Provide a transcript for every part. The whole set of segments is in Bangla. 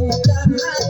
Thank you.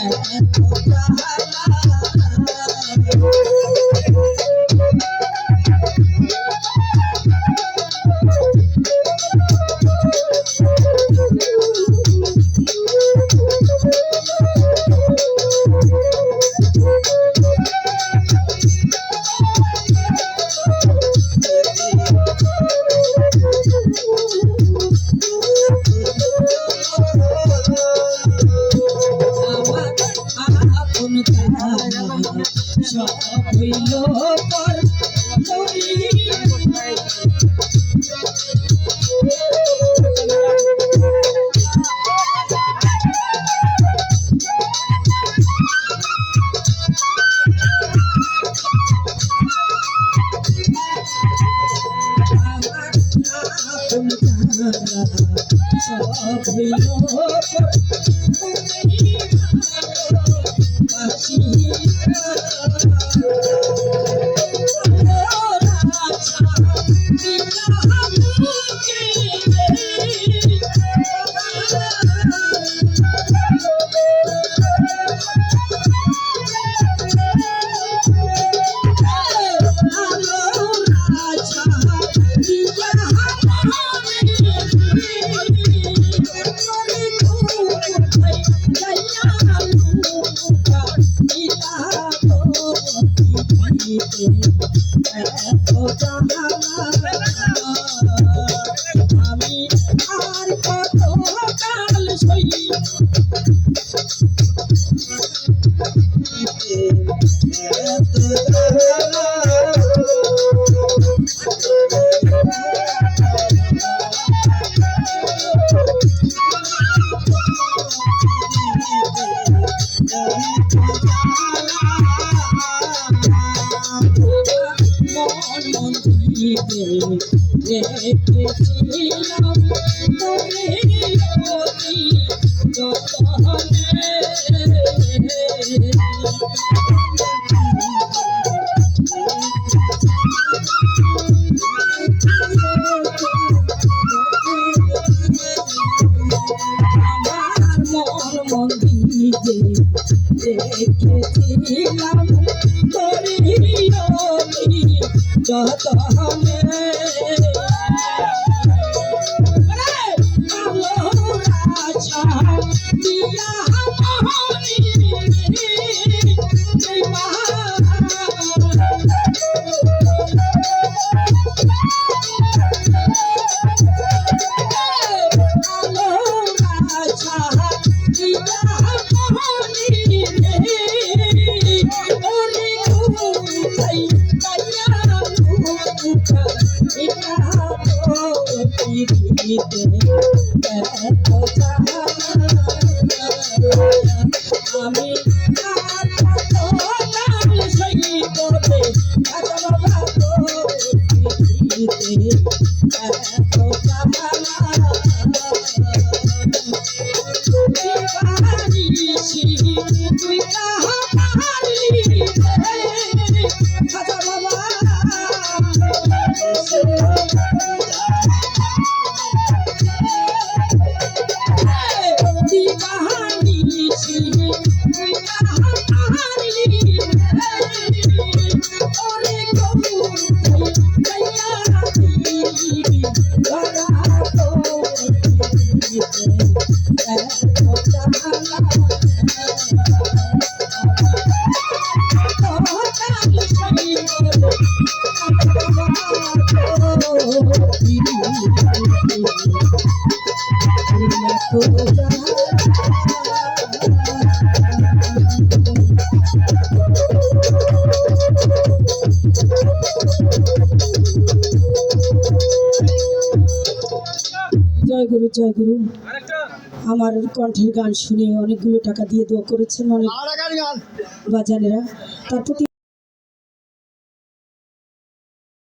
and the high life. সব Madonna. de, de. Keep জয় গুরু জয় গুরু আমার কণ্ঠের গান শুনে অনেকগুলো টাকা দিয়ে দোয়া করেছেন অনেক বাজানেরা। তার প্রতি